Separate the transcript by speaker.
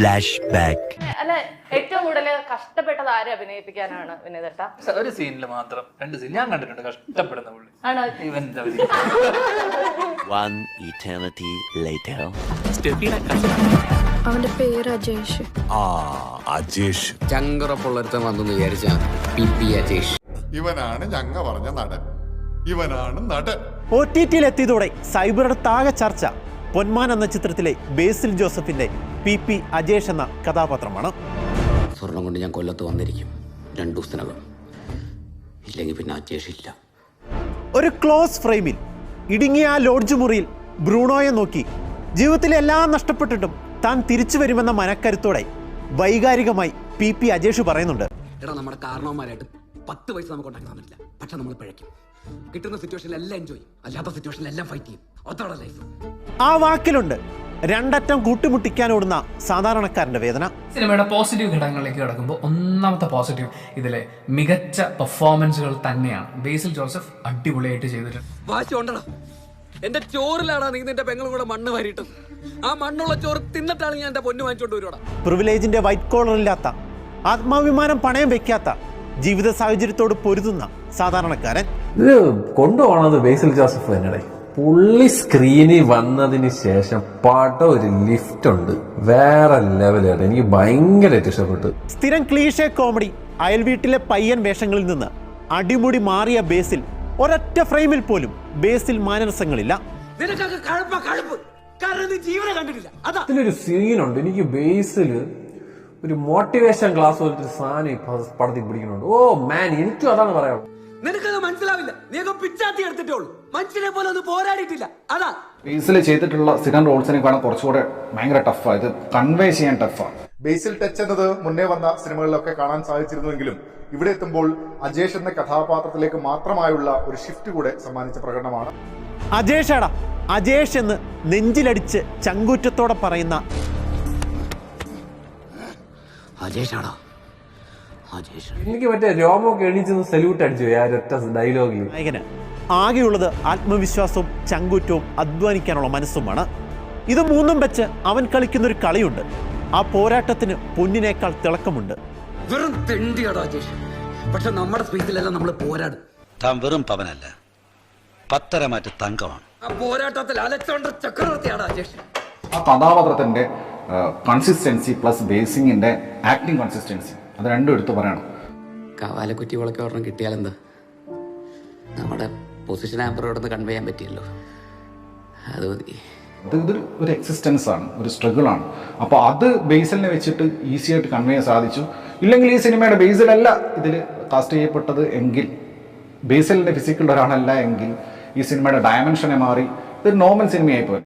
Speaker 1: Flash back
Speaker 2: അല്ല ഏറ്റവും കൂടുതൽ കഷ്ടപ്പെട്ടത് ആരെ അഭിനയിപ്പിക്കാനാണ് വിനീതേട്ടാ?
Speaker 3: ഒരു സീനിൽ മാത്രം രണ്ട് സീൻ ഞാൻ കണ്ടിട്ടുണ്ട് കഷ്ടപ്പെടുന്ന പുള്ളി.
Speaker 2: ആണോ?
Speaker 3: ഇവൻ എന്താ
Speaker 1: വൺ ഇറ്റേണിറ്റി ലേറ്റർ
Speaker 4: അവന്റെ പേര് അജേഷ്.
Speaker 5: ആ അജേഷ്.
Speaker 6: ചങ്കറപ്പുള്ളൊരുത്തൻ വന്നെന്ന് വിചാരിച്ച പി പി അജേഷ്.
Speaker 5: ഇവനാണ് ഞങ്ങ പറഞ്ഞ നടൻ. ഇവനാണ് നടൻ.
Speaker 7: ഒ ടി ടിയിൽ എത്തിയതോടെ സൈബറുടെ താക ചർച്ച പൊന്മാൻ എന്ന ചിത്രത്തിലെ ബേസിൽ ജോസഫിന്റെ പി പി അജേഷ് എന്ന കഥാപാത്രമാണ്.
Speaker 6: സ്വർണം കൊണ്ട് ഞാൻ കൊല്ലത്ത് വന്നിരിക്കും. രണ്ടു ദിവസത്തിനകം. ഇല്ലെങ്കിൽ പിന്നെ അജേഷ് ഇല്ല.
Speaker 7: ഒരു ക്ലോസ് ഫ്രെയിമിൽ ഇടുങ്ങിയ ആ ലോഡ്ജ് മുറിയിൽ ബ്രൂണോയെ നോക്കി ജീവിതത്തിലെ എല്ലാം നഷ്ടപ്പെട്ടിട്ടും താൻ തിരിച്ചു വരുമെന്ന മനക്കരുത്തോടെ വൈകാരികമായി പി പി അജേഷ് പറയുന്നുണ്ട്.
Speaker 6: എടാ നമ്മുടെ കാരണവന്മാരായിട്ട് പത്ത് പൈസ നമുക്ക് ഉണ്ടാക്കാൻ പറ്റില്ല പക്ഷെ നമ്മൾ പിഴയ്ക്കും. കിട്ടുന്ന സിറ്റുവേഷനിൽ എല്ലാം എൻജോയ് അല്ലാത്ത സിറ്റുവേഷനിൽ എല്ലാം ഫൈറ്റ് ചെയ്യും. ലൈഫ്
Speaker 7: ആ വാക്കിലുണ്ട് രണ്ടറ്റം കൂട്ടിമുട്ടിക്കാനോടുന്ന സാധാരണക്കാരന്റെ വേദന.
Speaker 8: സിനിമയുടെ പോസിറ്റീവ് ഘടകങ്ങളിലേക്ക് കിടക്കുമ്പോൾ ഒന്നാമത്തെ പോസിറ്റീവ് ഇതിലെ മികച്ച പെർഫോമൻസുകൾ തന്നെയാണ്. ബേസിൽ ജോസഫ് അടിപൊളിയായിട്ട് ചെയ്തിട്ടുണ്ട്.
Speaker 6: വാശി ഉണ്ടടാ എന്റെ ചോറിലാടാ നീ നിന്റെ പെങ്ങളും കൂടെ മണ്ണ് വാരിയിട്ട് ആ മണ്ണുള്ള ചോറ് തിന്നിട്ടാണ് ഞാൻ എന്റെ പൊന്നു വാങ്ങിച്ചോണ്ട് വരുവാടാ.
Speaker 7: പ്രിവിലേജിന്റെ വൈറ്റ് കോളർ ഇല്ലാത്ത ആത്മാഭിമാനം പണയം വെക്കാത്ത ജീവിത സാഹചര്യത്തോട് പൊരുതുന്ന സാധാരണക്കാരൻ.
Speaker 9: ഇത് കൊണ്ടുപോകണത് ബേസിൽ ജോസഫ് തന്നെ പുള്ളി സ്ക്രീനിൽ വന്നതിന് ശേഷം പടം ഒരു ലിഫ്റ്റ് ഉണ്ട്. വേറെ ലെവലാണ് എനിക്ക് ഭയങ്കരമായിട്ട് ഇഷ്ടപ്പെട്ടു.
Speaker 7: സ്ഥിരം ക്ലീഷേ കോമഡി അയൽ വീട്ടിലെ പയ്യൻ വേഷങ്ങളിൽ നിന്ന് അടിമുടി മാറിയ ബേസിൽ ഒരൊറ്റ ഫ്രെയിമിൽ പോലും ബേസിൽ മാനരസങ്ങളില്ല.
Speaker 9: ഇതിലൊരു സീനുണ്ട് എനിക്ക് ബേസിൽ ഒരു മോട്ടിവേഷൻ ക്ലാസ് പോലത്തെ ഒരു സാധനം ഈ പടത്തിൽ പിടിക്കുന്നുണ്ട്. ഓ മാൻ എനിക്കും അതാണ് പറയാനുള്ളത്.
Speaker 6: മനസ്സിലാവില്ല. നീയൊക്കെ പിച്ചാത്തി എടുത്തിട്ടേ ഉള്ളൂ. മനുഷ്യനെ പോലെ ഒന്ന് പോരാടിയിട്ടില്ല. അതാ.
Speaker 10: ബേസിൽ ചെയ്തിട്ടുള്ള സിഗാൻ റോൾസിനെ കാണാൻ കുറച്ചുകൂടെ ഭയങ്കര ടഫാണ് ഇത് കൺവേ ചെയ്യാൻ ടഫാണ്
Speaker 5: ബേസിൽ ടച്ച് എന്നത് മുന്നേ വന്ന സിനിമകളിലൊക്കെ കാണാൻ സാധിച്ചിരുന്നുവെങ്കിലും ഇവിടെ എത്തുമ്പോൾ അജേഷ് എന്ന കഥാപാത്രത്തിലേക്ക് മാത്രമായുള്ള ഒരു ഷിഫ്റ്റ് കൂടെ സമ്മാനിച്ച പ്രകടനമാണ്.
Speaker 7: അജേഷാടാ അജേഷ് എന്ന് നെഞ്ചിലടിച്ച് ചങ്കൂറ്റത്തോടെ പറയുന്ന
Speaker 6: അജേഷാടാ അജേഷ്
Speaker 9: എനിക്ക് മറ്റേ രോമൊക്കെ എണീച്ചൊന്ന് സല്യൂട്ട് അടിച്ചു ആ ഒറ്റ ഡയലോഗിൽ
Speaker 7: നായകന്. ആകെയുള്ളത് ആത്മവിശ്വാസവും ചങ്കൂറ്റവും അധ്വാനിക്കാനുള്ള മനസ്സുമാണ്. ഇത് മൂന്നും വെച്ച് അവൻ കളിക്കുന്ന ഒരു കളിയുണ്ട്. ആ പോരാട്ടത്തിന് പൊന്നിനേക്കാൾ തിളക്കമുണ്ട്.
Speaker 6: വെറും തെണ്ടിയാടാ പക്ഷെ നമ്മുടെ സ്പേസിലെല്ലാം നമ്മൾ പോരാടും.
Speaker 1: താൻ വെറും പവനല്ല പത്തരമാറ്റ് തങ്കമാണ്.
Speaker 6: ആ പോരാട്ടത്തിൽ അലക്സാണ്ടർ ചക്രവർത്തിയാടാ അജേഷ്
Speaker 10: ആ കഥാപാത്രത്തിന്റെ കൺസിസ്റ്റൻസി പ്ലസ് ബേസിങ്ങിന്റെ ആക്ടിങ് കൺസിസ്റ്റൻസി അത് രണ്ടും എടുത്ത് പറയണം.
Speaker 6: കവാലക്കുറ്റി വിളക്ക് ഒരെണ്ണം കിട്ടിയാലെന്താ നമ്മുടെ പൊസിഷൻ നിന്ന് കൺവേ ചെയ്യാൻ പറ്റിയല്ലോ. അത് മതി.
Speaker 10: ഇത് ഇതൊരു ഒരു എക്സിസ്റ്റൻസ് ആണ് ഒരു സ്ട്രഗിൾ ആണ്. അപ്പോൾ അത് ബേസിലിനെ വെച്ചിട്ട് ഈസി ആയിട്ട് കൺവേ ചെയ്യാൻ സാധിച്ചു. ഇല്ലെങ്കിൽ ഈ സിനിമയുടെ ബേസിലല്ല ഇതിൽ കാസ്റ്റ് ചെയ്യപ്പെട്ടത് എങ്കിൽ ബേസിലിന്റെ ഫിസിക്കൽ ഒരാളല്ല എങ്കിൽ ഈ സിനിമയുടെ ഡയമെൻഷനെ മാറി ഇതൊരു നോർമൽ സിനിമയായി പോയി.